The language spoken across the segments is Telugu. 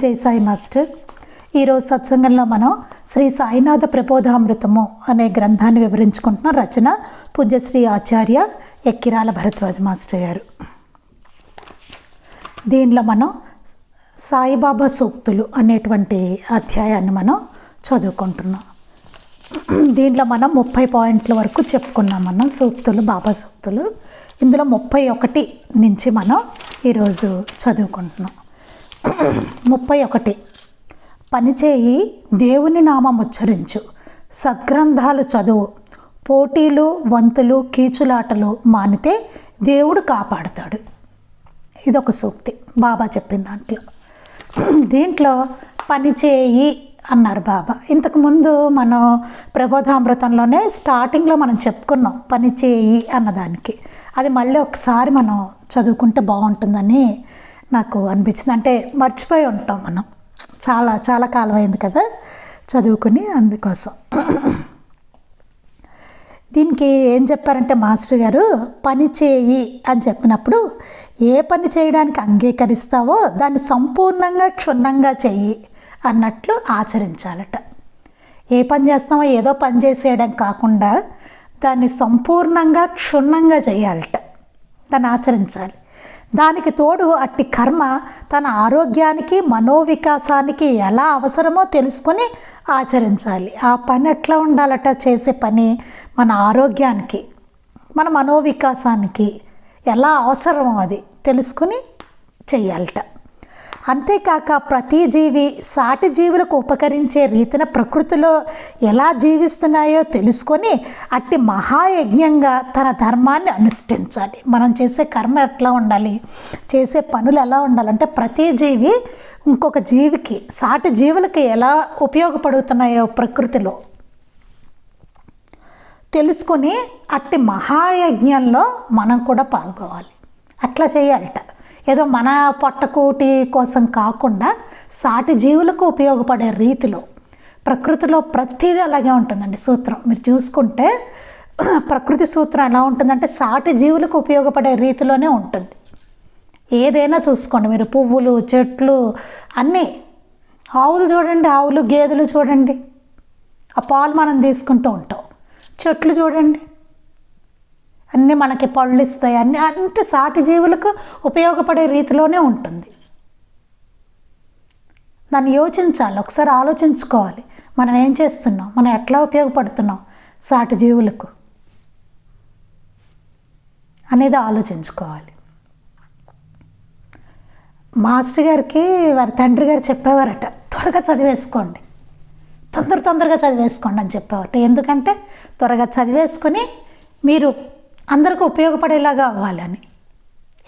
జై సాయి మాస్టర్. ఈరోజు సత్సంగంలో మనం శ్రీ సాయినాథ ప్రబోధామృతము అనే గ్రంథాన్ని వివరించుకుంటున్న రచన పూజ్యశ్రీ ఆచార్య ఎక్కిరాల భరద్వాజ్ మాస్టర్ గారు. దీనిలో మనం సాయిబాబా సూక్తులు అనేటువంటి అధ్యాయాన్ని మనం చదువుకుంటున్నాం. దీంట్లో మనం ముప్పై పాయింట్ల వరకు చెప్పుకున్నాం మనం సూక్తులు బాబా సూక్తులు. ఇందులో ముప్పై ఒకటి నుంచి మనం ఈరోజు చదువుకుంటున్నాం. ముప్పై ఒకటి. పనిచేయి దేవుని నామం ఉచ్చరించు సద్గ్రంథాలు చదువు. పోటీలు వంతులు కీచులాటలు మానితే దేవుడు కాపాడుతాడు. ఇదొక సూక్తి. బాబా చెప్పిన దాంట్లో. దీంట్లో పనిచేయి అన్నారు బాబా. ఇంతకుముందు మనం ప్రబోధామృతంలోనే స్టార్టింగ్లో మనం చెప్పుకున్నాం పనిచేయి అన్నదానికి. అది మళ్ళీ ఒకసారి మనం చదువుకుంటే బాగుంటుందని నాకు అనిపించింది. అంటే మర్చిపోయి ఉంటాం మనం. చాలా చాలా కాలం అయింది కదా చదువుకుని అందుకోసం. దీనికి ఏం చెప్పారంటే మాస్టర్ గారు పని చేయి అని చెప్పినప్పుడు ఏ పని చేయడానికి అంగీకరిస్తావో దాన్ని సంపూర్ణంగా క్షుణ్ణంగా చెయ్యి అన్నట్లు ఆచరించాలట. ఏ పని చేస్తామో ఏదో పని చేసేయడం కాకుండా దాన్ని సంపూర్ణంగా క్షుణ్ణంగా చేయాలట దాన్ని ఆచరించాలి. దానికి తోడు అట్టి కర్మ తన ఆరోగ్యానికి మనోవికాసానికి ఎలా అవసరమో తెలుసుకొని ఆచరించాలి. ఆ పని ఎట్లా ఉండాలట? చేసే పని మన ఆరోగ్యానికి మన మనోవికాసానికి ఎలా అవసరమో అది తెలుసుకుని చెయ్యాలట. అంతేకాక ప్రతి జీవి సాటి జీవులకు ఉపకరించే రీతిన ప్రకృతిలో ఎలా జీవిస్తున్నాయో తెలుసుకొని అట్టి మహాయజ్ఞంగా తన ధర్మాన్ని అనుష్ఠించాలి. మనం చేసే కర్మ ఎట్లా ఉండాలి? చేసే పనులు ఎలా ఉండాలంటే ప్రతి జీవి ఇంకొక జీవికి సాటి జీవులకి ఎలా ఉపయోగపడుతున్నాయో ప్రకృతిలో తెలుసుకొని అట్టి మహాయజ్ఞంలో మనం కూడా పాల్గొవాలి. అట్లా చేయాలట. ఏదో మన పొట్టకూటి కోసం కాకుండా సాటి జీవులకు ఉపయోగపడే రీతిలో ప్రకృతిలో ప్రతిదీ అలాగే ఉంటుందండి సూత్రం. మీరు చూసుకుంటే ప్రకృతి సూత్రం ఎలా ఉంటుందంటే సాటి జీవులకు ఉపయోగపడే రీతిలోనే ఉంటుంది. ఏదైనా చూసుకోండి మీరు పువ్వులు చెట్లు అన్నీ. ఆవులు చూడండి ఆవులు గేదెలు చూడండి. ఆ పాలు మనం తీసుకుంటూ ఉంటాం. చెట్లు చూడండి. అన్నీ మనకి పళ్ళు ఇస్తాయి అన్నీ అంటే సాటి జీవులకు ఉపయోగపడే రీతిలోనే ఉంటుంది. దాన్ని యోచించాలి. ఒకసారి ఆలోచించుకోవాలి. మనం ఏం చేస్తున్నాం? మనం ఎట్లా ఉపయోగపడుతున్నాం సాటి జీవులకు అనేది ఆలోచించుకోవాలి. మాస్టర్ గారికి వారి తండ్రి గారు చెప్పేవారట త్వరగా చదివేసుకోండి. తొందర తొందరగా చదివేసుకోండి అని చెప్పేవారట. ఎందుకంటే త్వరగా చదివేసుకొని మీరు అందరికీ ఉపయోగపడేలాగా అవ్వాలని.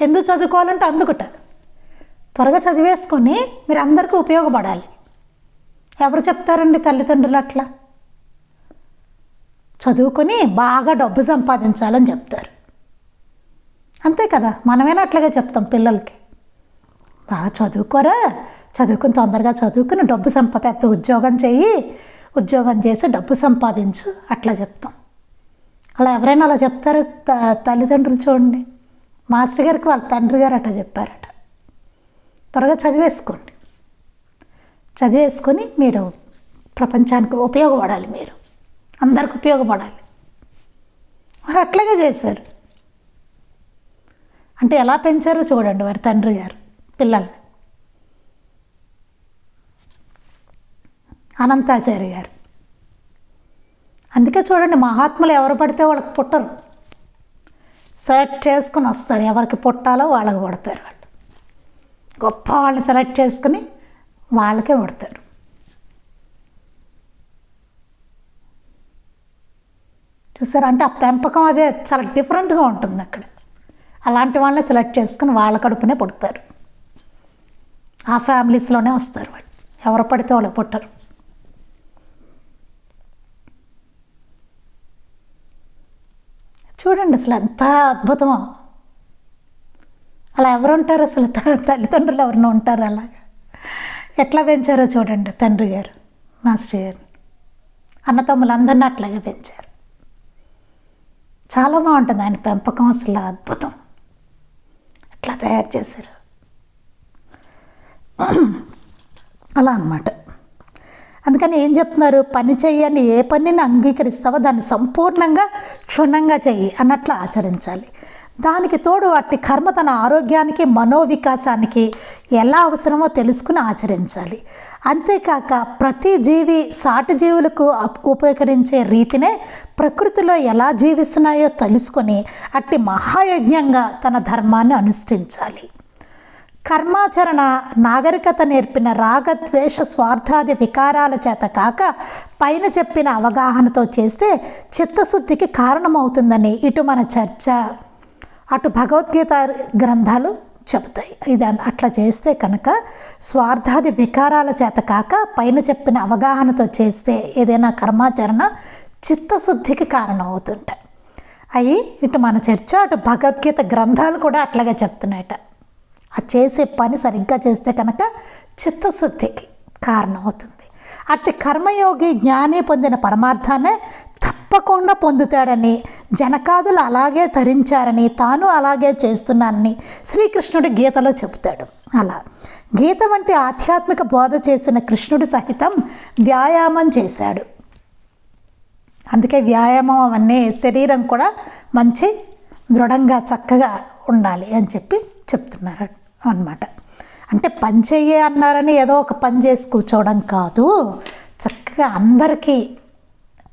ఎందుకు చదువుకోవాలంటే అందుకుట. త్వరగా చదివేసుకొని మీరు అందరికీ ఉపయోగపడాలి. ఎవరు చెప్తారండి తల్లిదండ్రులు అట్లా? చదువుకొని బాగా డబ్బు సంపాదించాలని చెప్తారు. అంతే కదా? మనమేనా అట్లాగే చెప్తాం పిల్లలకి? బాగా చదువుకోరా. చదువుకుని తొందరగా చదువుకుని డబ్బు సంపా పెద్ద ఉద్యోగం చేయి ఉద్యోగం చేసి డబ్బు సంపాదించు. అట్లా చెప్తాం. అలా ఎవరైనా అలా చెప్తారు త- తల్లిదండ్రులు చూడండి. మాస్టర్ గారికి వాళ్ళ తండ్రి గారు అట్లా చెప్పారట. త్వరగా చదివేసుకోండి. చదివేసుకొని మీరు ప్రపంచానికి ఉపయోగపడాలి మీరు. అందరికి ఉపయోగపడాలి. వారు అట్లాగే చేశారు. అంటే ఎలా పెంచారో చూడండి వారి తండ్రి గారు పిల్లల్ని. అనంతాచారి గారు. అందుకే చూడండి మహాత్ములు ఎవరు పడితే వాళ్ళకి పుట్టరు. సెలెక్ట్ చేసుకుని వస్తారు. ఎవరికి పుట్టాలో వాళ్ళకి పడతారు వాళ్ళు. గొప్ప వాళ్ళని సెలెక్ట్ చేసుకుని వాళ్ళకే పడతారు. చూసారు? అంటే ఆ పెంపకం అదే చాలా డిఫరెంట్గా ఉంటుంది అక్కడ. అలాంటి వాళ్ళని సెలెక్ట్ చేసుకుని వాళ్ళ కడుపునే పుడతారు. ఆ ఫ్యామిలీస్లోనే వస్తారు వాళ్ళు. ఎవరు పడితే వాళ్ళు పుట్టరు. చూడండి అసలు ఎంత అద్భుతమో. అలా ఎవరు ఉంటారు అసలు? త- తల్లిదండ్రులు ఎవరినో ఉంటారు అలాగా. ఎట్లా పెంచారో చూడండి తండ్రి గారు మాస్టర్ గారు. అన్నతమ్ములందరినీ అట్లాగే పెంచారు. చాలా బాగుంటుంది ఆయన పెంపకం అసలు అద్భుతం. అట్లా తయారు చేశారు. అలా అన్నమాట. అందుకని ఏం చెప్తున్నారు? పని చెయ్యని ఏ పనిని అంగీకరిస్తావో దాన్ని సంపూర్ణంగా క్షుణ్ణంగా చెయ్యి అన్నట్లు ఆచరించాలి. దానికి తోడు అట్టి కర్మ తన ఆరోగ్యానికి మనోవికాసానికి ఎలా అవసరమో తెలుసుకుని ఆచరించాలి. అంతేకాక ప్రతి జీవి సాటి జీవులకు ఉపయోగించే రీతినే ప్రకృతిలో ఎలా జీవిస్తున్నాయో తెలుసుకొని అట్టి మహాయజ్ఞంగా తన ధర్మాన్ని అనుష్ఠించాలి. కర్మాచరణ నాగరికత నేర్పిన రాగద్వేష స్వార్థాది వికారాల చేత కాక పైన చెప్పిన అవగాహనతో చేస్తే చిత్తశుద్ధికి కారణమవుతుందని ఇటు మన చర్చ. అటు భగవద్గీత గ్రంథాలు చెబుతాయి. ఇది అట్లా చేస్తే కనుక స్వార్థాది వికారాల చేత కాక పైన చెప్పిన అవగాహనతో చేస్తే ఏదైనా కర్మాచరణ చిత్తశుద్ధికి కారణం అవుతుంటాయి అవి ఇటు మన చర్చ అటు భగవద్గీత గ్రంథాలు కూడా అట్లాగే చెప్తున్నాయట. ఆ చేసే పని సరిగ్గా చేస్తే కనుక చిత్తశుద్ధికి కారణమవుతుంది. అట్టి కర్మయోగి జ్ఞాని పొందిన పరమార్థాన్నే తప్పకుండా పొందుతాడని జనకాదులు అలాగే ధరించారని తాను అలాగే చేస్తున్నానని శ్రీకృష్ణుడు గీతలో చెబుతాడు. అలా గీత వంటి ఆధ్యాత్మిక బోధ చేసిన కృష్ణుడు సహితం వ్యాయామం చేశాడు. అందుకే వ్యాయామం అవన్నీ శరీరం కూడా మంచి దృఢంగా చక్కగా ఉండాలి అని చెప్పి చెప్తున్నారు. అన్నమాట. అంటే పని చెయ్యి అన్నారని ఏదో ఒక పని చేసి కూర్చోవడం కాదు. చక్కగా అందరికీ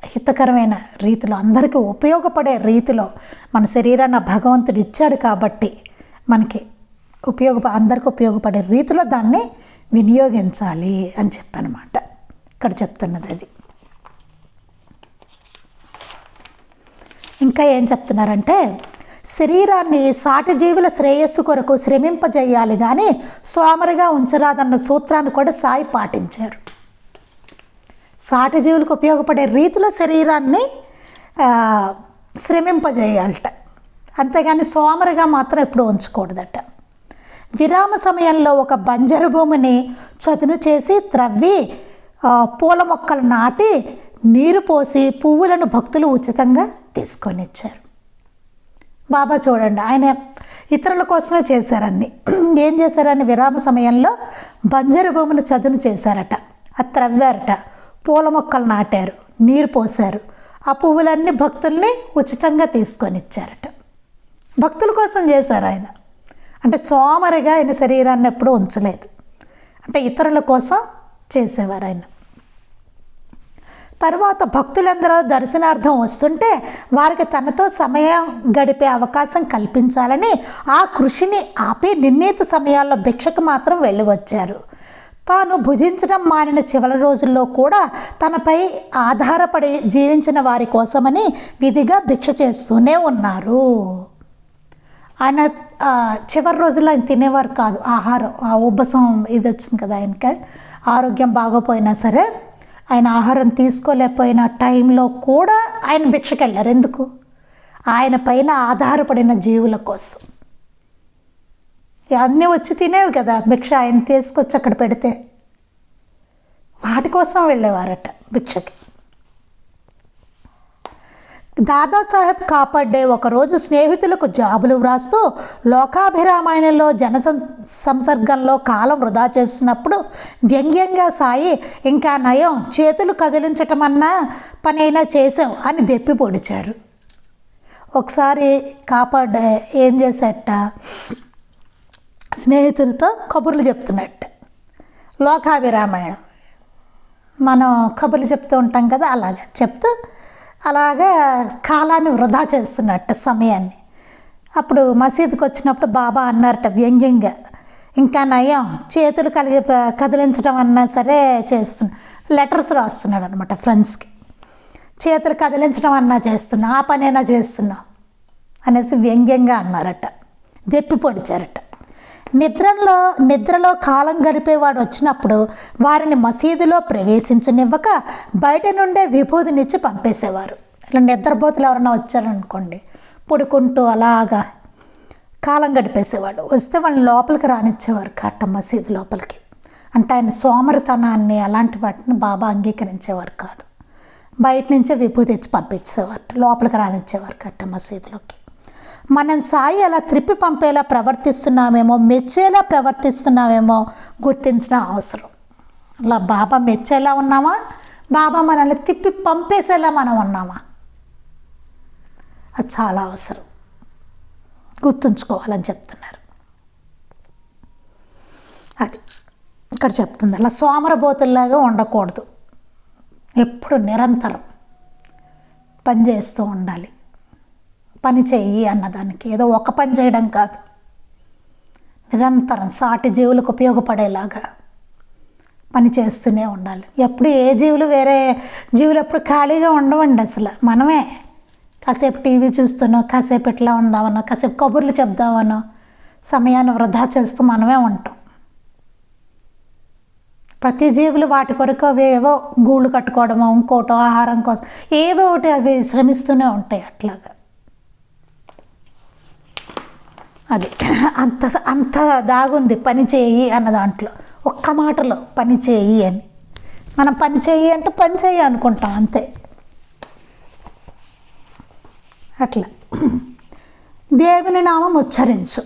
హితకరమైన రీతిలో అందరికీ ఉపయోగపడే రీతిలో మన శరీరాన్ని భగవంతుడు ఇచ్చాడు కాబట్టి మనకి ఉపయోగ అందరికీ ఉపయోగపడే రీతిలో దాన్ని వినియోగించాలి అని చెప్పనమాట ఇక్కడ చెప్తున్నది అది. ఇంకా ఏం చెప్తున్నారంటే శరీరాన్ని సాటి జీవుల శ్రేయస్సు కొరకు శ్రమింపజేయాలి కానీ సోమరిగా ఉంచరాదన్న సూత్రాన్ని కూడా సాయి పాటించారు. సాటి జీవులకు ఉపయోగపడే రీతిలో శరీరాన్ని శ్రమింపజేయాలట. అంతేగాని సోమరిగా మాత్రం ఎప్పుడు ఉంచకూడదట. విరామ సమయంలో ఒక బంజరు భూమిని చదును చేసి త్రవ్వి పూల మొక్కలు నాటి నీరు పోసి పువ్వులను భక్తులు ఉచితంగా తీసుకొని ఇచ్చారు బాబా చూడండి ఆయన ఇతరుల కోసమే చేశారన్ని. ఏం చేశారని విరామ సమయంలో బంజరు భూమిని చదును చేశారట. అది త్రవ్వారట. పూల మొక్కలు నాటారు నీరు పోశారు. ఆ పువ్వులన్నీ భక్తుల్ని ఉచితంగా తీసుకొని ఇచ్చారట భక్తుల కోసం చేశారు ఆయన. అంటే సోమరిగా ఆయన శరీరాన్ని ఎప్పుడూ ఉంచలేదు. అంటే ఇతరుల కోసం చేసేవారు ఆయన. తరువాత భక్తులందరూ దర్శనార్థం వస్తుంటే వారికి తనతో సమయం గడిపే అవకాశం కల్పించాలని ఆ కృషిని ఆపి నిర్ణీత సమయాల్లో భిక్షకు మాత్రం వెళ్ళి వచ్చారు తాను భుజించడం మానిన చివరి రోజుల్లో కూడా తనపై ఆధారపడి జీవించిన వారి కోసమని విధిగా భిక్ష చేస్తూనే ఉన్నారు. ఆయన చివరి రోజుల్లో ఆయన తినేవారు కాదు ఆహారం ఆ ఉబ్బసం ఇది వచ్చింది కదా ఆయనకి ఆరోగ్యం బాగోపోయినా సరే. ఆయన ఆహారం తీసుకోలేకపోయిన టైంలో కూడా ఆయన భిక్షకెళ్ళారు. ఎందుకు? ఆయన పైన ఆధారపడిన జీవుల కోసం. అన్నీ వచ్చి తినేవి కదా. భిక్ష ఆయన తీసుకొచ్చి అక్కడ పెడితే. వాటి కోసం వెళ్ళేవారట భిక్షకి. దాదాసాహెబ్ కాపాడే ఒకరోజు స్నేహితులకు జాబులు వ్రాస్తూ లోకాభిరామాయణంలో జన సం- సంసర్గంలో కాలం వృధా చేస్తున్నప్పుడు వ్యంగ్యంగా సాయి ఇంకా నయం చేతులు కదిలించటం అన్నా పనైనా చేసావు అని దెప్పి పొడిచారు. ఒకసారి కాపాడే ఏం చేసేట? స్నేహితులతో కబుర్లు చెప్తున్నట్టు. లోకాభిరామాయణం మనం కబుర్లు చెప్తూ ఉంటాం కదా అలాగా చెప్తూ అలాగా కాలాన్ని వృధా చేస్తున్నట్టు సమయాన్ని. అప్పుడు మసీదుకి వచ్చినప్పుడు బాబా అన్నారట వ్యంగ్యంగా ఇంకా నయం చేతులు కలిగి కదిలించడం అన్నా సరే చేస్తున్నా లెటర్స్ రాస్తున్నాడు అనమాట ఫ్రెండ్స్కి. చేతులు కదిలించడం అన్నా చేస్తున్నా ఆ పనైనా చేస్తున్నా అనేసి వ్యంగ్యంగా అన్నారట దెప్పి పొడిచారట. నిద్రలో నిద్రలో కాలం గడిపేవాడు వచ్చినప్పుడు వారిని మసీదులో ప్రవేశించనివ్వక బయట నుండే విభూతినిచ్చి పంపేసేవారు. ఇలా నిద్రపోతులు ఎవరైనా వచ్చారనుకోండి పుడుకుంటూ అలాగా కాలం గడిపేసేవాడు. వస్తే వాళ్ళని లోపలికి రానిచ్చేవారు కట్ట మసీదు లోపలికి. అంటే ఆయన సోమరితనాన్ని అలాంటి వాటిని బాబా అంగీకరించేవారు కాదు. బయట నుంచే విభూతి తెచ్చి పంపించేవారు లోపలికి రానిచ్చేవారు కట్ట మసీదులోకి. మనం సాయి అలా త్రిప్పి పంపేలా ప్రవర్తిస్తున్నామేమో మెచ్చేలా ప్రవర్తిస్తున్నామేమో గుర్తించడం అవసరం. అలా బాబా మెచ్చేలా ఉన్నామా? బాబా మనల్ని తిప్పి పంపేసేలా మనం ఉన్నామా? అది చాలా అవసరం. గుర్తుంచుకోవాలని చెప్తున్నారు. అది ఇక్కడ చెప్తుంది. అలా సోమరబోతుల్లాగా ఉండకూడదు. ఎప్పుడు నిరంతరం పని చేస్తూ ఉండాలి. పని చెయ్యి అన్నదానికి. ఏదో ఒక పని చేయడం కాదు. నిరంతరం సాటి జీవులకు ఉపయోగపడేలాగా పని చేస్తూనే ఉండాలి. ఎప్పుడు ఏ జీవులు వేరే జీవులు ఎప్పుడు ఖాళీగా ఉండవండి అసలు. మనమే కాసేపు టీవీ చూస్తున్నో కాసేపు ఇట్లా ఉందామనో కాసేపు కబుర్లు చెప్దామనో సమయాన్ని వృధా చేస్తూ మనమే ఉంటాం. ప్రతి జీవులు వాటి కొరకు అవి ఏవో గూళ్ళు కట్టుకోవడమో ఇంకోటో ఆహారం కోసం ఏదో ఒకటి అవి శ్రమిస్తూనే ఉంటాయి అట్లాగా. అది అంత అంత దాగుంది పని చేయి అన్న దాంట్లో. ఒక్క మాటలో పని చేయి అని. మనం పని చేయి అంటే పని చేయి అనుకుంటాం అంతే. అట్లా. దేవుని నామం ఉచ్చరించు.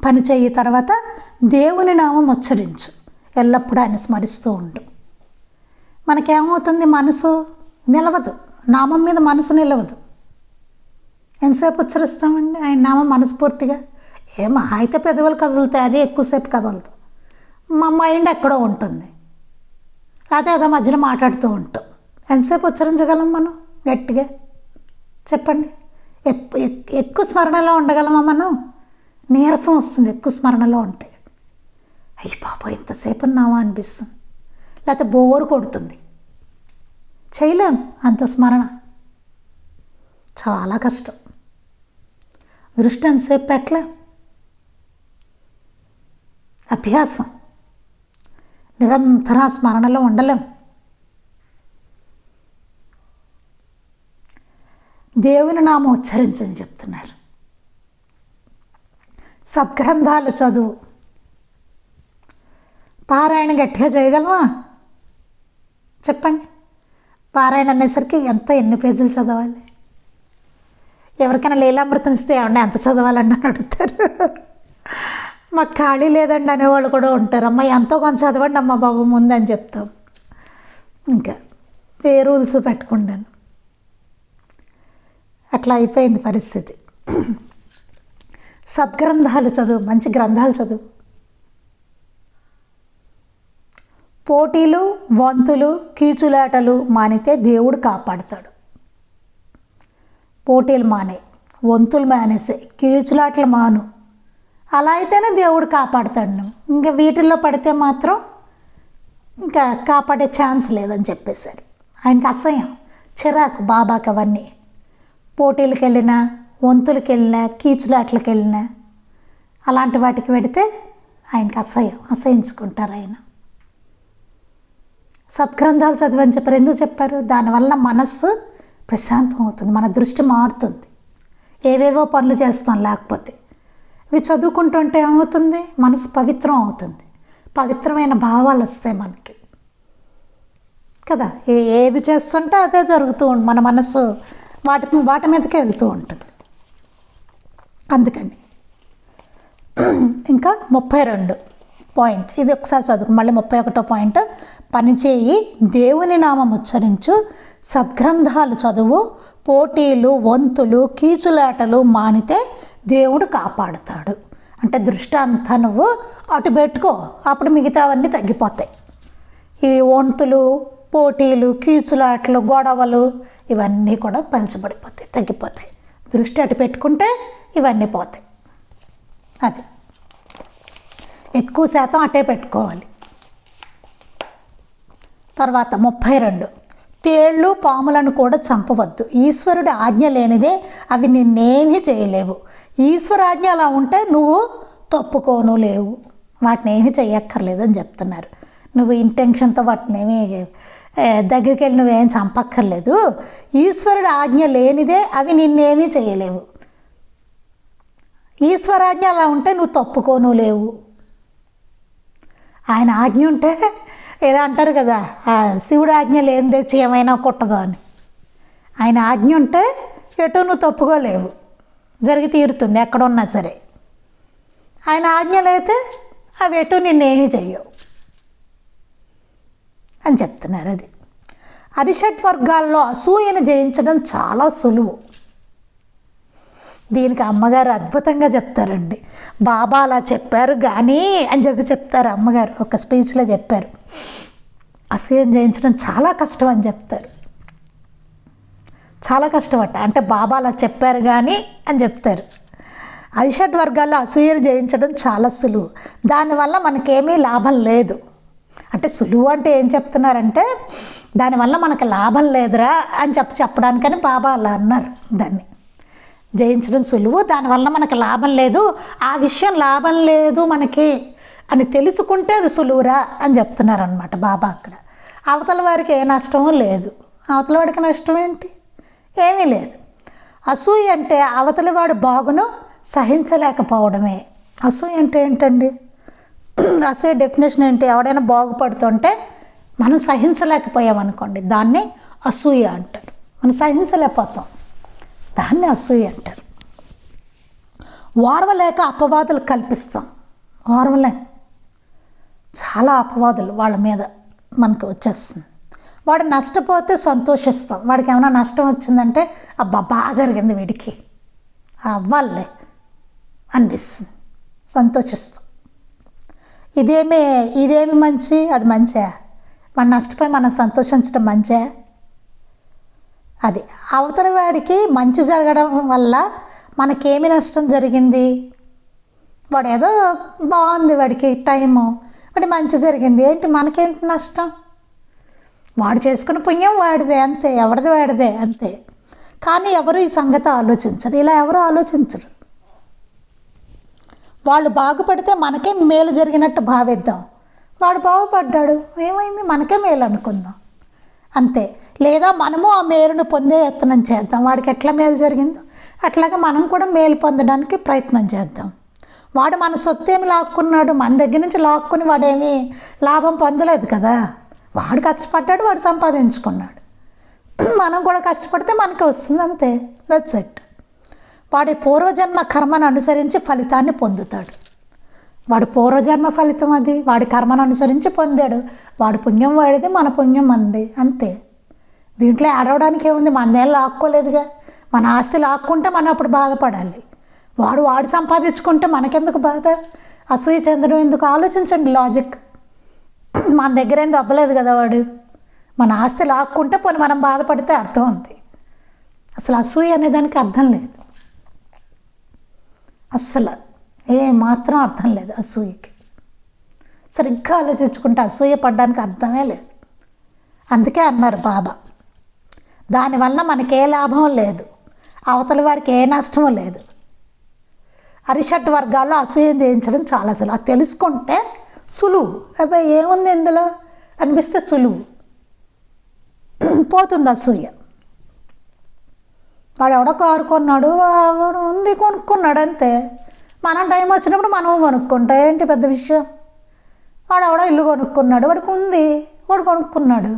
పని చేయి తర్వాత దేవుని నామం ఉచ్చరించు. ఎల్లప్పుడూ ఆయన స్మరిస్తూ ఉండు. మనకేమవుతుంది మనసు నిలవదు. నామం మీద మనసు నిలవదు. ఎంతసేపు ఉచ్చరిస్తామండి? ఆయన నామం మనస్ఫూర్తిగా. మహా అయితే పెదవులు కదులుతాయి అదే ఎక్కువసేపు కదలదు మా మైండ్ ఎక్కడో ఉంటుంది. లేకపోతే ఏదో మధ్యలో మాట్లాడుతూ ఉంటాం. ఎంతసేపు ఉచ్చరించగలం మనం? గట్టిగా. చెప్పండి. ఎక్- ఎక్కువ స్మరణలో ఉండగలమా మనం? నీరసం వస్తుంది ఎక్కువ స్మరణలో ఉంటే. అయ్యి పాప ఇంతసేపు ఉన్నామా అనిపిస్తుంది. లేకపోతే బోరు కొడుతుంది. చేయలేం అంత స్మరణ. చాలా కష్టం. దృష్టి అంతసేపు పెట్టలేం అభ్యాసం. నిరంతర స్మరణలో ఉండలేం. దేవుని నామం ఉచ్చరించని చెప్తున్నారు. సద్గ్రంథాలు చదువు. పారాయణ గట్టిగా చేయగలమా? చెప్పండి. పారాయణ అనేసరికి ఎంత ఎన్ని పేజీలు చదవాలి? ఎవరికైనా లీలామృతం ఇస్తే ఏమన్నా ఎంత చదవాలండి అని అడుగుతారు. మాకు ఖాళీ లేదండి అనేవాళ్ళు కూడా ఉంటారు. అమ్మ ఎంతో కొంచెం చదవండి అమ్మ బాబు ముందు అని చెప్తాం. ఇంకా ఏ రూల్స్ పెట్టుకుండాను అట్లా అయిపోయింది పరిస్థితి. సద్గ్రంథాలు చదువు మంచి గ్రంథాలు చదువు. పోటీలు వంతులు కీచులాటలు మానితే దేవుడు కాపాడుతాడు. పోటీలు మానే వంతులు మానేసే కీచులాటలు మాను. అలా అయితేనే దేవుడు కాపాడుతాడు. నువ్వు ఇంకా వీటిల్లో పడితే మాత్రం ఇంకా కాపాడే ఛాన్స్ లేదని చెప్పేశారు. ఆయనకి అసహ్యం చిరాకు బాబాకి అవన్నీ. పోటీలకు వెళ్ళినా వంతులకు వెళ్ళినా కీచులాట్లకు వెళ్ళినా అలాంటి వాటికి పెడితే ఆయనకి అసహ్యం అసహించుకుంటారు ఆయన. సత్గ్రంథాలు చదవని చెప్పారు ఎందుకు చెప్పారు? దానివల్ల మనస్సు ప్రశాంతం అవుతుంది మన దృష్టి మారుతుంది. ఏవేవో పనులు చేస్తాం లేకపోతే. ఇవి చదువుకుంటుంటే ఏమవుతుంది? మనసు పవిత్రం అవుతుంది. పవిత్రమైన భావాలు వస్తాయి మనకి. కదా? ఏ ఏది చేస్తుంటే అదే జరుగుతూ ఉంటుంది. మన మనసు వాటి వాటి మీదకే వెళ్తూ ఉంటుంది. అందుకని. ఇంకా ముప్పై రెండు. పాయింట్. ఇది ఒకసారి చదువు మళ్ళీ ముప్పై ఒకటో పాయింట్. పనిచేయి దేవుని నామం ఉచ్చరించు సద్గ్రంథాలు చదువు పోటీలు వంతులు కీచులాటలు మానితే దేవుడు కాపాడుతాడు. అంటే దృష్టి అంతా నువ్వు అటు పెట్టుకో అప్పుడు మిగతావన్నీ తగ్గిపోతాయి. ఈ వంతులు పోటీలు కీచులాటలు గొడవలు ఇవన్నీ కూడా పంచబడిపోతాయి తగ్గిపోతాయి. దృష్టి అటు పెట్టుకుంటే ఇవన్నీ పోతాయి. అది. ఎక్కువ శాతం అటే పెట్టుకోవాలి. తర్వాత ముప్పై రెండు. తేళ్ళు పాములను కూడా చంపవద్దు. ఈశ్వరుడి ఆజ్ఞ లేనిదే అవి నిన్నేమీ చేయలేవు. ఈశ్వరాజ్ఞ అలా ఉంటే నువ్వు తప్పుకోను లేవు. వాటిని ఏమీ చేయక్కర్లేదని అని చెప్తున్నారు. నువ్వు ఇంటెన్షన్తో వాటిని ఏమీ దగ్గరికి వెళ్ళి నువ్వేం చంపక్కర్లేదు. ఈశ్వరుడు ఆజ్ఞ లేనిదే అవి నిన్నేమీ చేయలేవు. ఈశ్వరాజ్ఞ అలా ఉంటే నువ్వు తప్పుకోను లేవు. ఆయన ఆజ్ఞ ఉంటే ఏదో అంటారు కదా ఆ శివుడు ఆజ్ఞ లేనిదే ఏమైనా కుట్టదు అని. ఆయన ఆజ్ఞ ఉంటే ఎటు నువ్వు తప్పుకోలేవు జరిగి తీరుతుంది ఎక్కడున్నా సరే. ఆయన ఆజ్ఞలైతే అవి ఎటు నిన్నేమి చెయ్యవు అని చెప్తున్నారు అది. అరిషట్ వర్గాల్లో అసూయను జయించడం చాలా సులువు. దీనికి అమ్మగారు అద్భుతంగా చెప్తారండి. బాబా అలా చెప్పారు కానీ అని చెప్పి చెప్తారు అమ్మగారు. ఒక స్పీచ్లో చెప్పారు. అసూయం జయించడం చాలా కష్టం అని చెప్తారు. చాలా కష్టమట అంటే బాబా అలా చెప్పారు కానీ అని చెప్తారు. అరిషడ్ వర్గాల్లో అసూయను జయించడం చాలా సులువు. దానివల్ల మనకేమీ లాభం లేదు. అంటే సులువు అంటే ఏం చెప్తున్నారంటే దానివల్ల మనకు లాభం లేదురా అని చెప్పి చెప్పడానికని బాబా అలా అన్నారు దాన్ని. జయించడం సులువు దానివల్ల మనకు లాభం లేదు. ఆ విషయం లాభం లేదు మనకి అని తెలుసుకుంటే అది సులువురా అని చెప్తున్నారు అనమాట బాబా అక్కడ. అవతల వారికి ఏ నష్టమూ లేదు. అవతల వాడికి నష్టం ఏంటి? ఏమీ లేదు. అసూయ అంటే అవతలివాడు బాగును సహించలేకపోవడమే. అసూయ అంటే ఏంటండి? అసూయ డెఫినేషన్ ఏంటి? ఎవడైనా బాగుపడుతుంటే మనం సహించలేకపోయామనుకోండి దాన్ని అసూయ అంటారు. మనం సహించలేకపోతాం. దాన్ని అసూయ అంటారు. ఓర్వలేక అపవాదులు కల్పిస్తాం. ఓర్వలేం చాలా అపవాదులు వాళ్ళ మీద మనకు వచ్చేస్తుంది. వాడు నష్టపోతే సంతోషిస్తాం. వాడికి ఏమైనా నష్టం వచ్చిందంటే అబ్బా బాగా జరిగింది వీడికి. అవ్వాలే అనిపిస్తుంది. సంతోషిస్తాం. ఇదేమి ఇదేమి మంచి? అది మంచి. మన నష్టపోయి మనం సంతోషించడం మంచే? అది అవతల వాడికి మంచి జరగడం వల్ల మనకేమి నష్టం జరిగింది? వాడు ఏదో బాగుంది వాడికి టైము. వాడి మంచి జరిగింది. ఏంటి మనకేంటి నష్టం? వాడు చేసుకున్న పుణ్యం వాడిదే అంతే ఎవరిది వాడిదే అంతే. కానీ ఎవరు ఈ సంగతి ఆలోచించరు. ఇలా ఎవరు ఆలోచించరు? వాళ్ళు బాగుపడితే మనకే మేలు జరిగినట్టు భావిద్దాం. వాడు బాగుపడ్డాడు. ఏమైంది? మనకే మేలు అనుకుందాం. అంతే. లేదా మనము ఆ మేలును పొందే యత్నం చేద్దాం. వాడికి ఎట్లా మేలు జరిగిందో అట్లాగే మనం కూడా మేలు పొందడానికి ప్రయత్నం చేద్దాం. వాడు మన సొత్తు ఏమి లాక్కున్నాడు మన దగ్గర నుంచి లాక్కుని వాడేమి లాభం పొందలేదు కదా. వాడు కష్టపడ్డాడు వాడు సంపాదించుకున్నాడు. మనం కూడా కష్టపడితే మనకి వస్తుంది అంతే. దట్స్ ఇట్ వాడి పూర్వజన్మ కర్మను అనుసరించి ఫలితాన్ని పొందుతాడు. వాడు పూర్వజన్మ ఫలితం అది. వాడి కర్మను అనుసరించి పొందాడు. వాడి పుణ్యం వాడిది మన పుణ్యం మంది అంతే. దీంట్లో ఏడవడానికి ఏముంది? మనదేం లాక్కోలేదుగా. మన ఆస్తి లాక్కుంటే మనం అప్పుడు బాధపడాలి. వాడు వాడు సంపాదించుకుంటే మనకెందుకు బాధ? అసూయ చెందడం ఎందుకు? ఆలోచించండి లాజిక్. మన దగ్గర ఏం దొబ్బలేదు కదా వాడు? మన ఆస్తి లాక్కుంటే పోనీ మనం బాధపడితే అర్థం ఉంది. అసలు అసూయ అనే దానికి అర్థం లేదు. అస్సలు ఏ మాత్రం అర్థం లేదు అసూయకి. సరిగ్గా ఆలోచించుకుంటే అసూయ పడ్డానికి అర్థమే లేదు. అందుకే అన్నారు బాబా దానివల్ల మనకే లాభం లేదు అవతల వారికి ఏ నష్టం లేదు. అరిషట్ వర్గాల్లో అసూయం చేయించడం చాలా సులువు. అది తెలుసుకుంటే సులువు. అబ్బాయి ఏముంది ఇందులో? అనిపిస్తే సులువు. పోతుంది అసూయ. వాడు ఎవడో కారు కొన్నాడు ఉంది కొనుక్కున్నాడు అంతే. మనం టైం వచ్చినప్పుడు మనం కొనుక్కుంటాం ఏంటి పెద్ద విషయం? వాడు ఎవడో ఇల్లు కొనుక్కున్నాడు వాడికి ఉంది వాడు కొనుక్కున్నాడు.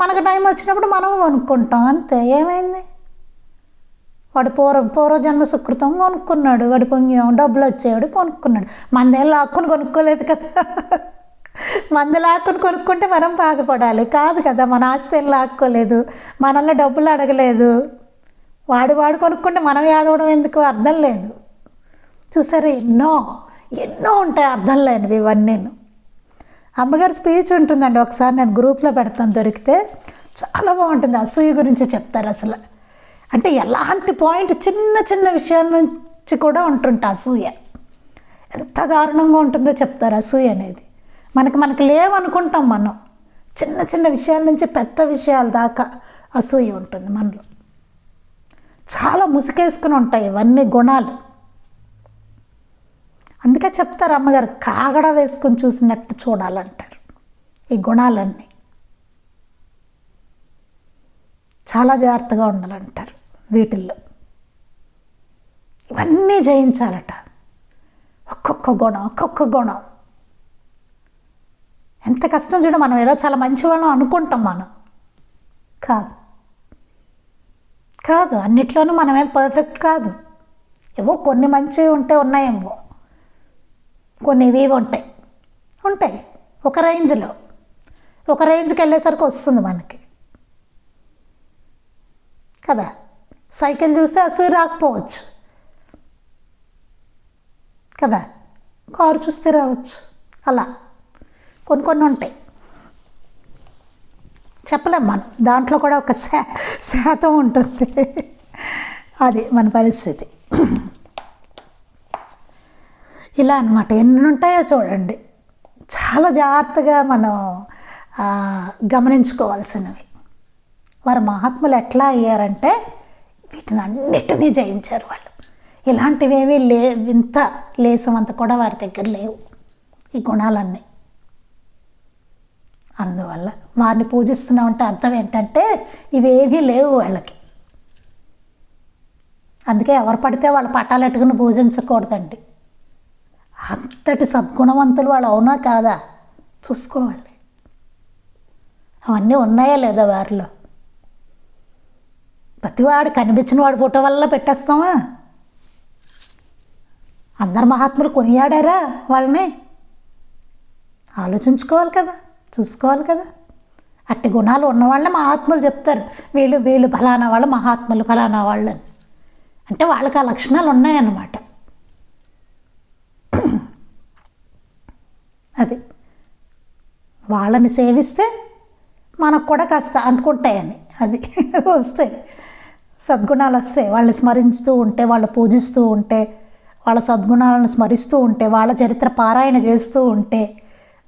మనకు టైం వచ్చినప్పుడు మనం కొనుక్కుంటాం అంతే. ఏమైంది? వాడు పూర్వం పూర్వజన్మ సుకృతం కొనుక్కున్నాడు వాడి పుణ్యం డబ్బులు వచ్చేవాడు కొనుక్కున్నాడు. మందేం లాక్కుని కొనుక్కోలేదు కదా. మంది లాక్కుని కొనుక్కుంటే మనం బాధపడాలి. కాదు కదా మన ఆస్తి లాక్కోలేదు మనల్ని డబ్బులు అడగలేదు. వాడు వాడు కొనుక్కుంటే మనం ఏడవడం ఎందుకు? అర్థం లేదు. చూసారా? ఎన్నో ఎన్నో ఉంటాయి అర్థం లేనివి ఇవన్నీ. అమ్మగారి స్పీచ్ ఉంటుందండి. ఒకసారి నేను గ్రూప్లో పెడతాను దొరికితే చాలా బాగుంటుంది. అసూయ గురించి చెప్తారు అసలు. అంటే ఎలాంటి పాయింట్ చిన్న చిన్న విషయాల నుంచి కూడా ఉంటుంటా అసూయ. ఎంత దారుణంగా ఉంటుందో చెప్తారు అసూయ అనేది. మనకి మనకి లేవనుకుంటాం మనం. చిన్న చిన్న విషయాల నుంచి పెద్ద విషయాల దాకా అసూయ ఉంటుంది మనలో. చాలా ముసుకేసుకుని ఉంటాయి ఇవన్నీ గుణాలు. అందుకే చెప్తారు అమ్మగారు కాగడ వేసుకొని చూసినట్టు చూడాలంటారు. ఈ గుణాలన్నీ. చాలా జాగ్రత్తగా ఉండాలంటారు వీటిల్లో. ఇవన్నీ జయించాలట. ఒక్కొక్క గుణం ఒక్కొక్క గుణం. ఎంత కష్టం చూడ మనం ఏదో చాలా మంచివాళ్ళం అనుకుంటాం మనం. కాదు. కాదు అన్నిట్లోనూ మనమేం పర్ఫెక్ట్ కాదు. ఏవో కొన్ని మంచివి ఉంటే ఉన్నాయేమో. కొన్ని ఇవి ఉంటాయి. ఉంటాయి. ఒక రేంజ్లో. ఒక రేంజ్కి వెళ్ళేసరికి వస్తుంది మనకి. కదా? సైకిల్ చూస్తే అసూయ రాకపోవచ్చు. కదా? కారు చూస్తే రావచ్చు. అలా. కొన్ని కొన్ని ఉంటాయి. చెప్పలేం మనం. దాంట్లో కూడా ఒక శా శాతం ఉంటుంది. అది మన పరిస్థితి. ఇలా అనమాట ఎన్ని ఉంటాయో చూడండి. చాలా జాగ్రత్తగా మనం గమనించుకోవాల్సినవి. వారు మహాత్ములు ఎట్లా అయ్యారంటే వీటిని అన్నిటినీ జయించారు వాళ్ళు. ఇలాంటివేమీ లే ఇంత లేసమంత కూడా వారి దగ్గర లేవు ఈ గుణాలన్నీ. అందువల్ల వారిని పూజిస్తున్నామంటే అర్థం ఏంటంటే ఇవేవీ లేవు వాళ్ళకి. అందుకే ఎవరు పడితే వాళ్ళు పట్టాలెట్టుకుని పూజించకూడదండి అంతటి సద్గుణవంతులు వాళ్ళు అవునా కాదా? చూసుకోవాలి. అవన్నీ ఉన్నాయా లేదా వారిలో? ప్రతివాడు కనిపించిన వాడి ఫోటో వల్ల పెట్టేస్తామా? అందరు మహాత్ములు కొనియాడారా వాళ్ళని? ఆలోచించుకోవాలి కదా చూసుకోవాలి కదా. అట్టి గుణాలు ఉన్నవాళ్ళే మహాత్ములు చెప్తారు. వీళ్ళు వీళ్ళు ఫలానా వాళ్ళు మహాత్ములు ఫలానా వాళ్ళని. అంటే వాళ్ళకి ఆ లక్షణాలు ఉన్నాయన్నమాట అది వాళ్ళని సేవిస్తే మనకు కూడా కాస్త అంటుకుంటాయని అది వస్తాయి సద్గుణాలు వస్తాయి వాళ్ళని స్మరించుతూ ఉంటే వాళ్ళు పూజిస్తూ ఉంటే వాళ్ళ సద్గుణాలను స్మరిస్తూ ఉంటే వాళ్ళ చరిత్ర పారాయణ చేస్తూ ఉంటే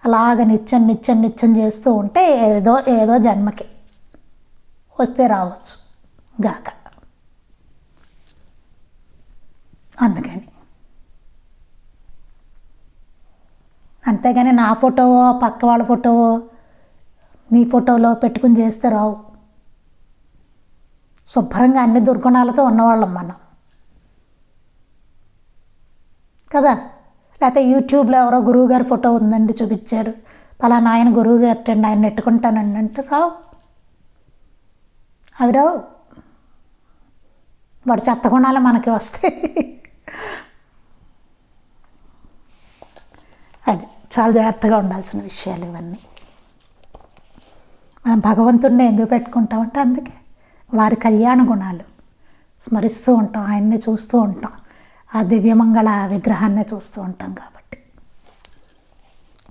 అలాగ నిత్యం నిత్యం నిత్యం చేస్తూ ఉంటే ఏదో ఏదో జన్మకి వస్తే రావచ్చు. గాక. అందుకని అంతేగాని నా ఫోటోవో పక్క వాళ్ళ ఫోటోవో మీ ఫోటోలో పెట్టుకుని చేస్తే రావు. శుభ్రంగా అన్ని దుర్గుణాలతో ఉన్నవాళ్ళం మనం. కదా? లేకపోతే యూట్యూబ్లో ఎవరో గురువు గారి ఫోటో ఉందండి చూపించారు. పలానా ఆయన గురువు గారు అండి ఆయన నెట్టుకుంటానండి అంటే రావు. అవి రావు. వాడు చెత్త గుణాలు మనకి వస్తాయి అది చాలా జాగ్రత్తగా ఉండాల్సిన విషయాలు ఇవన్నీ. మనం భగవంతుడిని ఎందుకు పెట్టుకుంటామంటే అందుకే వారి కళ్యాణ గుణాలు స్మరిస్తూ ఉంటాం ఆయన్ని చూస్తూ ఉంటాం. ఆ దివ్యమంగళ విగ్రహాన్ని చూస్తూ ఉంటాం కాబట్టి.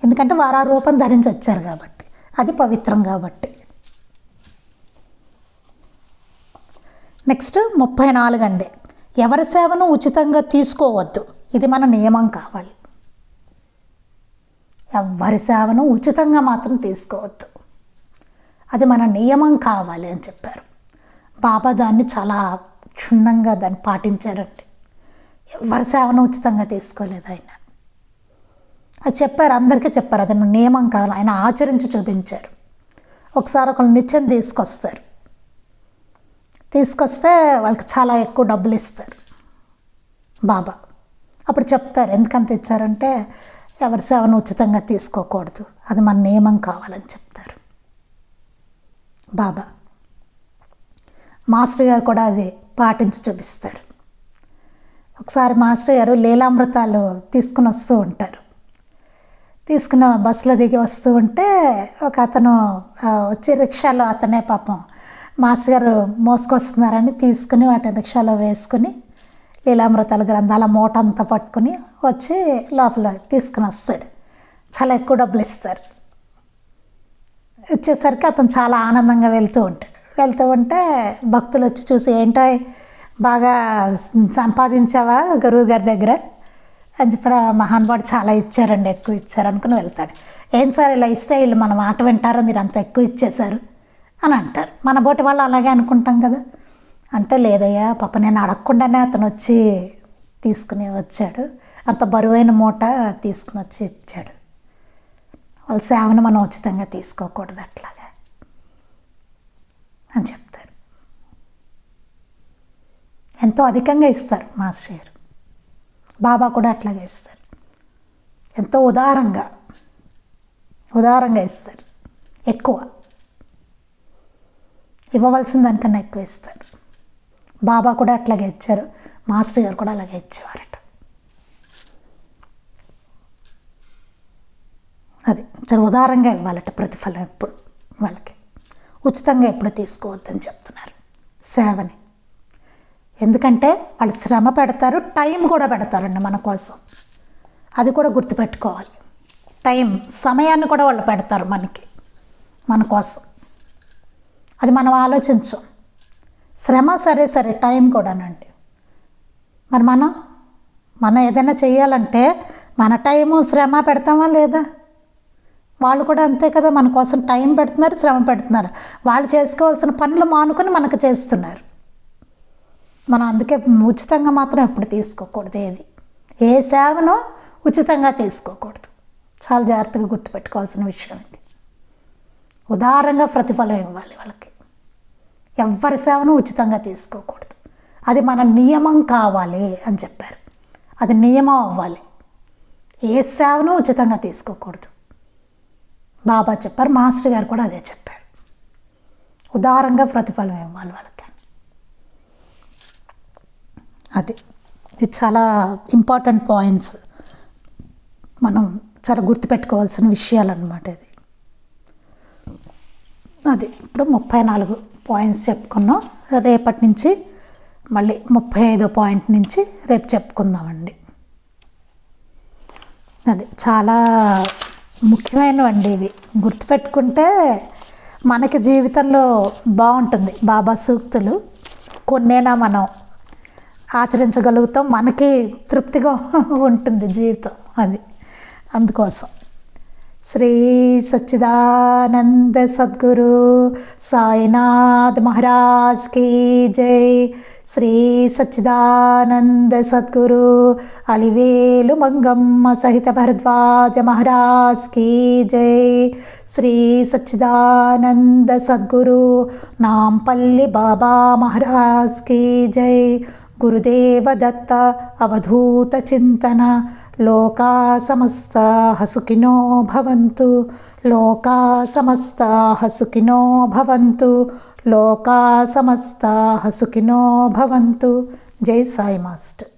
ఎందుకంటే వారు ఆ రూపం ధరించి వచ్చారు కాబట్టి. అది పవిత్రం కాబట్టి. నెక్స్ట్ ముప్పై నాలుగు అండి. ఎవరి సేవను ఉచితంగా తీసుకోవద్దు. ఇది మన నియమం కావాలి. ఎవరి సేవను ఉచితంగా మాత్రం తీసుకోవద్దు. అది మన నియమం కావాలి అని చెప్పారు. బాబా దాన్ని చాలా క్షుణ్ణంగా దాన్ని పాటించారండి. ఎవరి సేవను ఉచితంగా తీసుకోలేదు ఆయన. అది చెప్పారు అందరికీ చెప్పారు అది నియమం కాదు ఆయన ఆచరించి చూపించారు. ఒకసారి ఒకళ్ళు నిత్యం తీసుకొస్తారు. తీసుకొస్తే వాళ్ళకి చాలా ఎక్కువ డబ్బులు ఇస్తారు బాబా. అప్పుడు చెప్తారు ఎందుకంత ఇచ్చారంటే ఎవరి సేవను ఉచితంగా తీసుకోకూడదు. అది మన నియమం కావాలని చెప్తారు. బాబా మాస్టర్ గారు కూడా అది పాటించి చూపిస్తారు. ఒకసారి మాస్టర్ గారు లీలామృతాలు తీసుకుని వస్తూ ఉంటారు. తీసుకున్న బస్సులో దిగి వస్తూ ఉంటే ఒక అతను వచ్చి రిక్షాలో అతనే పాపం మాస్టర్ గారు మోసుకొస్తున్నారని తీసుకుని వాటి రిక్షాలో వేసుకుని లీలామృతాల గ్రంథాల మూట అంతా పట్టుకుని వచ్చి లోపల తీసుకుని వస్తాడు. చాలా ఎక్కువ డబ్బులు ఇస్తారు. వచ్చేసరికి అతను చాలా ఆనందంగా వెళ్తూ ఉంటాడు. వెళ్తూ ఉంటే భక్తులు వచ్చి చూసి ఏంటో బాగా సంపాదించావా గురువు గారి దగ్గర? అని చెప్పి మహానుభావుడు చాలా ఇచ్చారండి ఎక్కువ ఇచ్చారు అనుకుని వెళ్తాడు. ఏం సార్ ఇలా ఇస్తే వీళ్ళు మన మాట వింటారో? మీరు అంత ఎక్కువ ఇచ్చేశారు అని అంటారు. మన బోటి వాళ్ళు అలాగే అనుకుంటాం కదా. అంటే లేదయ్యా పాప నేను అడగకుండానే అతను వచ్చి తీసుకుని వచ్చాడు. అంత బరువైన మూట తీసుకుని వచ్చి ఇచ్చాడు. వాళ్ళ సేవను మనం ఉచితంగా తీసుకోకూడదు అట్లాగా అని చెప్తారు. ఎంతో అధికంగా ఇస్తారు మాస్టర్ గారు. బాబా కూడా అట్లాగే ఇస్తారు. ఎంతో ఉదారంగా ఉదారంగా ఇస్తారు. ఎక్కువ. ఇవ్వవలసిన దానికన్నా ఎక్కువ ఇస్తారు. బాబా కూడా అట్లాగే ఇచ్చారు. మాస్టర్ గారు కూడా అలాగే ఇచ్చేవారట. అది చాలా ఉదారంగా ఇవ్వాలట ప్రతిఫలం ఎప్పుడు వాళ్ళకి. ఉచితంగా ఎప్పుడు తీసుకోవద్దని చెప్తున్నారు. సేవని. ఎందుకంటే వాళ్ళు శ్రమ పెడతారు టైం కూడా పెడతారండి మన కోసం. అది కూడా గుర్తుపెట్టుకోవాలి. టైం సమయాన్ని కూడా వాళ్ళు పెడతారు మనకి మన కోసం. అది మనం ఆలోచించం. శ్రమ సరే సరే టైం కూడానండి. మరి మనం మనం ఏదైనా చేయాలంటే మన టైము శ్రమ పెడతామా లేదా? వాళ్ళు కూడా అంతే కదా మన కోసం టైం పెడుతున్నారు శ్రమ పెడుతున్నారు. వాళ్ళు చేసుకోవాల్సిన పనులు మానుకొని మనకు చేస్తున్నారు. మనం అందుకే ఉచితంగా మాత్రం ఎప్పుడు తీసుకోకూడదు ఏది. ఏ సేవను ఉచితంగా తీసుకోకూడదు. చాలా జాగ్రత్తగా గుర్తుపెట్టుకోవాల్సిన విషయం ఇది. ఉదారంగా ప్రతిఫలం ఇవ్వాలి వాళ్ళకి. ఎవ్వరి సేవను ఉచితంగా తీసుకోకూడదు. అది మన నియమం కావాలి అని చెప్పారు. అది నియమం అవ్వాలి. ఏ సేవను ఉచితంగా తీసుకోకూడదు. బాబా చెప్పారు మాస్టర్ గారు కూడా అదే చెప్పారు. ఉదారంగా ప్రతిఫలం ఇవ్వాలి వాళ్ళకి. అది. ఇది చాలా ఇంపార్టెంట్ పాయింట్స్. మనం చాలా గుర్తుపెట్టుకోవాల్సిన విషయాలు అనమాట ఇది. అది. ఇప్పుడు ముప్పై నాలుగు. పాయింట్స్ చెప్పుకున్నాం. రేపటి నుంచి మళ్ళీ ముప్పై ఐదో పాయింట్ నుంచి రేపు చెప్పుకుందామండి. అది చాలా ముఖ్యమైనవండి ఇవి. గుర్తుపెట్టుకుంటే మనకి జీవితంలో బాగుంటుంది. బాబా సూక్తులు కొన్నైనా మనం ఆచరించగలుగుతాం. మనకి తృప్తిగా ఉంటుంది జీవితం అది. అందుకోసం. శ్రీ సచ్చిదానంద సద్గురు సాయినాథ్ మహారాజ్ కీ జై శ్రీ సచ్చిదానంద సద్గురు అలివేలు మంగమ్మ సహిత భరద్వాజ మహారాజ్ కీ జై శ్రీ సచ్చిదానంద సద్గురు నాంపల్లి బాబా మహారాజ్ కీ జై గురుదేవ దత్త అవధూత చింతన లోకా సమస్త హసుకినో భవంతు. లోకా సమస్త హసుకినో భవంతు. లోకా సమస్త హసుకినో భవంతు. జై సాయి మాస్టర్.